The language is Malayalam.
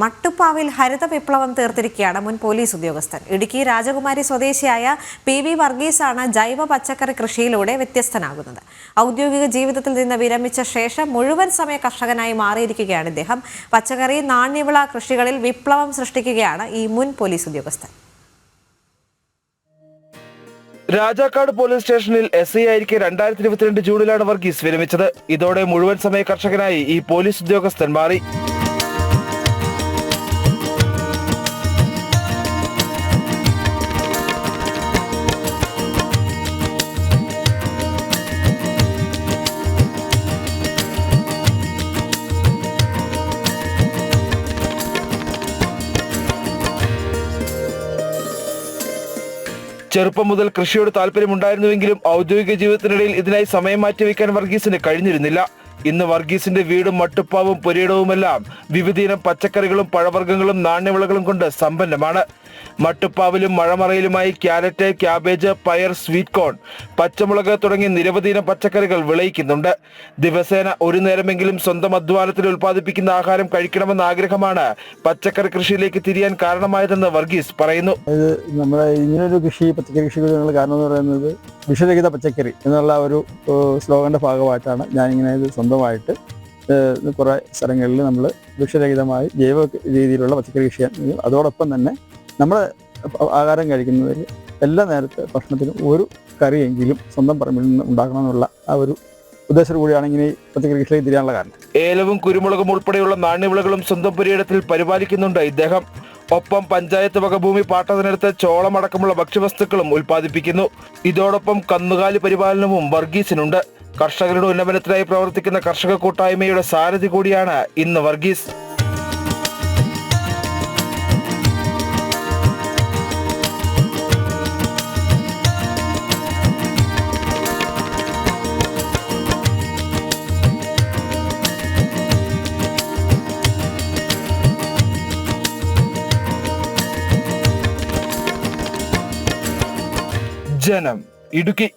മട്ടുപ്പാവിൽ ഹരിത വിപ്ലവം തീർത്തിരിക്കുകയാണ് മുൻ പോലീസ് ഉദ്യോഗസ്ഥൻ. ഇടുക്കി രാജകുമാരി സ്വദേശിയായ പി വി വർഗീസാണ് ജൈവ പച്ചക്കറി കൃഷിയിലൂടെ വ്യത്യസ്തനാകുന്നത്. ഔദ്യോഗിക ജീവിതത്തിൽ നിന്ന് വിരമിച്ച ശേഷം മുഴുവൻ സമയ കർഷകനായി മാറിയിരിക്കുകയാണ് ഇദ്ദേഹം. പച്ചക്കറി നാണ്യവിള കൃഷികളിൽ വിപ്ലവം സൃഷ്ടിക്കുകയാണ് ഈ മുൻ പോലീസ് ഉദ്യോഗസ്ഥൻ. രാജാക്കാട് പോലീസ് സ്റ്റേഷനിൽ എസ് ഐ ആയിരിക്കെ രണ്ടായിരത്തി ഇരുപത്തിരണ്ട് ജൂണിലാണ് വർഗീസ് വിരമിച്ചത്. ഇതോടെ മുഴുവൻ സമയ കർഷകനായി ഈ പോലീസ് ഉദ്യോഗസ്ഥൻ മാറി. ചെറുപ്പം മുതൽ കൃഷിയോട് താല്പര്യമുണ്ടായിരുന്നുവെങ്കിലും ഔദ്യോഗിക ജീവിതത്തിനിടയിൽ ഇതിനായി സമയം മാറ്റിവെക്കാൻ വർഗീസിന് കഴിഞ്ഞിരുന്നില്ല. ഇന്ന് വർഗീസിന്റെ വീടും മട്ടുപ്പാവും പുരയിടവുമെല്ലാം വിവിധയിനം പച്ചക്കറികളും പഴവർഗങ്ങളും നാണ്യവിളകളും കൊണ്ട് സമ്പന്നമാണ്. മട്ടുപ്പാവിലും മഴമറയിലുമായി ക്യാരറ്റ് ക്യാബേജ് പയർ സ്വീറ്റ് കോൺ പച്ചമുളക് തുടങ്ങി നിരവധിയിനം പച്ചക്കറികൾ വിളയിക്കുന്നുണ്ട്. ദിവസേന ഒരു നേരമെങ്കിലും സ്വന്തം അധ്വാനത്തിൽ ഉൽപ്പാദിപ്പിക്കുന്ന ആഹാരം കഴിക്കണമെന്ന ആഗ്രഹമാണ് പച്ചക്കറി കൃഷിയിലേക്ക് തിരിയാൻ കാരണമായതെന്ന് വർഗീസ് പറയുന്നു. നമ്മുടെ ഇങ്ങനൊരു കൃഷി പച്ചക്കറി കൃഷി കാരണം എന്ന് പറയുന്നത് വിഷരഹിത പച്ചക്കറി എന്നുള്ള ഒരു സ്ലോഗന്റെ ഭാഗമായിട്ടാണ് ഞാനിങ്ങനെ ഇത് സ്വന്തമായിട്ട് കുറേ സ്ഥലങ്ങളിൽ നമ്മൾ വിഷരഹിതമായി ജൈവ രീതിയിലുള്ള പച്ചക്കറി കൃഷി അതോടൊപ്പം തന്നെ നമ്മൾ ആഹാരം കഴിക്കുന്നതിൽ എല്ലാ നേരത്തെ ഭക്ഷണത്തിനും ഒരു കറിയെങ്കിലും സ്വന്തം പറമ്പിൽ നിന്ന് ഉണ്ടാക്കണമെന്നുള്ള ആ ഒരു ഉദ്ദേശത്തോടു കൂടിയാണ് ഇങ്ങനെ പച്ചക്കറി കൃഷിയിലേക്ക് തിരിയാനുള്ള കാരണം. ഏലവും കുരുമുളകും ഉൾപ്പെടെയുള്ള നാണ്യവിളകളും സ്വന്തം പുരയിടത്തിൽ പരിപാലിക്കുന്നുണ്ട് ഇദ്ദേഹം. ഒപ്പം പഞ്ചായത്ത് വക ഭൂമി പാട്ടത്തിനെടുത്ത് ചോളമടക്കമുള്ള ഭക്ഷ്യവസ്തുക്കളും ഉൽപ്പാദിപ്പിക്കുന്നു. ഇതോടൊപ്പം കന്നുകാലി പരിപാലനവും വർഗീസിനുണ്ട്. കർഷകരുടെ ഉന്നമനത്തിനായി പ്രവർത്തിക്കുന്ന കർഷക കൂട്ടായ്മയുടെ സാരഥി കൂടിയാണ് ഇന്ന് വർഗീസ്. ജനം ഇടുക്കി